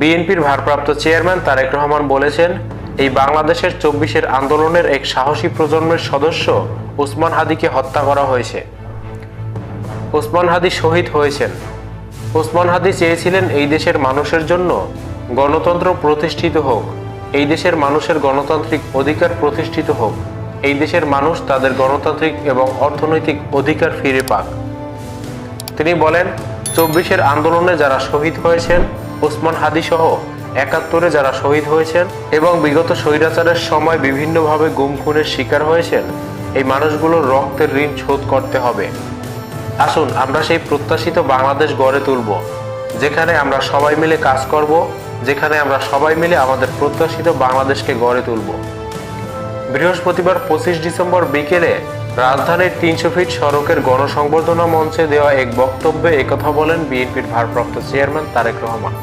বিএনপির ভারপ্রাপ্ত চেয়ারম্যান তারেক রহমান বলেছেন, এই বাংলাদেশের চব্বিশের আন্দোলনের এক সাহসী প্রজন্মের সদস্য ওসমান হাদিকে হত্যা করা হয়েছে। ওসমান হাদি শহীদ হয়েছেন। ওসমান হাদি চেয়েছিলেন এই দেশের মানুষের জন্য গণতন্ত্র প্রতিষ্ঠিত হোক, এই দেশের মানুষের গণতান্ত্রিক অধিকার প্রতিষ্ঠিত হোক, এই দেশের মানুষ তাদের গণতান্ত্রিক এবং অর্থনৈতিক অধিকার ফিরে পাক। তিনি বলেন, চব্বিশের আন্দোলনে যারা শহীদ হয়েছেন ওসমান হাদি সহ একাত্তরে যারা শহীদ হয়েছেন এবং বিগত স্বৈরাচারের সময় বিভিন্নভাবে গুম খুনের শিকার হয়েছেন, এই মানুষগুলোর রক্তের ঋণ শোধ করতে হবে। আসুন, আমরা সেই প্রত্যাশিত বাংলাদেশ গড়ে তুলব, যেখানে আমরা সবাই মিলে কাজ করব, যেখানে আমরা সবাই মিলে আমাদের প্রত্যাশিত বাংলাদেশকে গড়ে তুলব। বৃহস্পতিবার পঁচিশ ডিসেম্বর বিকেলে রাজধানীর তিনশো ফিট সড়কের গণসংবর্ধনা মঞ্চে দেওয়া এক বক্তব্যে একথা বলেন বিএনপির ভারপ্রাপ্ত চেয়ারম্যান তারেক রহমান।